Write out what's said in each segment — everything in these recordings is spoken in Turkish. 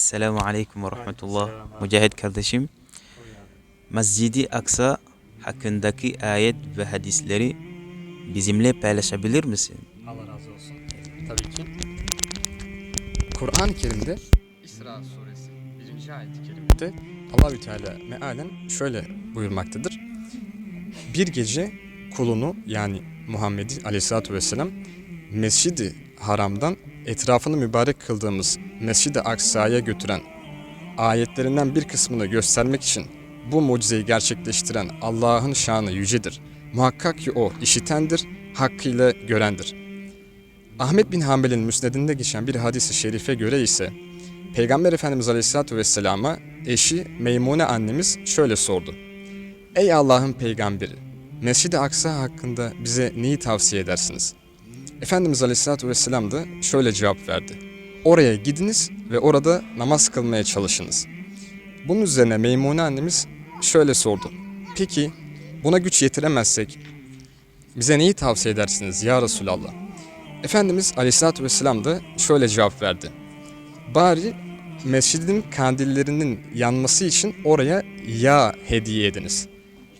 Selamun Aleyküm ve Rahmetullah. Mücahit kardeşim. Mescidi Aksa hakkındaki ayet ve hadisleri bizimle paylaşabilir misin? Allah razı olsun. Tabii ki. Kur'an-ı Kerim'de İsra suresi 1. ayet-i kerimede Allahü Teala mealen şöyle buyurmaktadır. Bir gece kulunu yani Muhammed'i aleyhissalatü vesselam Mescid-i Haram'dan etrafını mübarek kıldığımız Mescid-i Aksa'ya götüren ayetlerinden bir kısmını göstermek için bu mucizeyi gerçekleştiren Allah'ın şanı yücedir. Muhakkak ki o işitendir, hakkıyla görendir. Ahmet bin Hanbel'in müsnedinde geçen bir hadisi şerife göre ise Peygamber Efendimiz Aleyhisselatü Vesselam'a eşi Meymune annemiz şöyle sordu. Ey Allah'ın peygamberi, Mescid-i Aksa hakkında bize neyi tavsiye edersiniz? Efendimiz Aleyhisselatü Vesselam da şöyle cevap verdi. Oraya gidiniz ve orada namaz kılmaya çalışınız. Bunun üzerine Meymune annemiz şöyle sordu. Peki buna güç yetiremezsek bize neyi tavsiye edersiniz ya Resulallah? Efendimiz Aleyhisselatü Vesselam da şöyle cevap verdi. Bari mescidin kandillerinin yanması için oraya yağ hediye ediniz.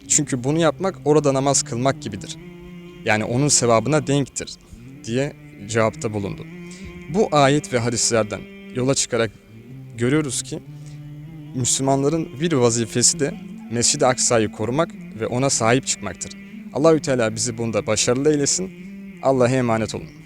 Çünkü bunu yapmak orada namaz kılmak gibidir. Yani onun sevabına denktir diye cevapta bulundu. Bu ayet ve hadislerden yola çıkarak görüyoruz ki Müslümanların bir vazifesi de Mescid-i Aksa'yı korumak ve ona sahip çıkmaktır. Allahü Teala bizi bunda başarılı eylesin. Allah'a emanet olun.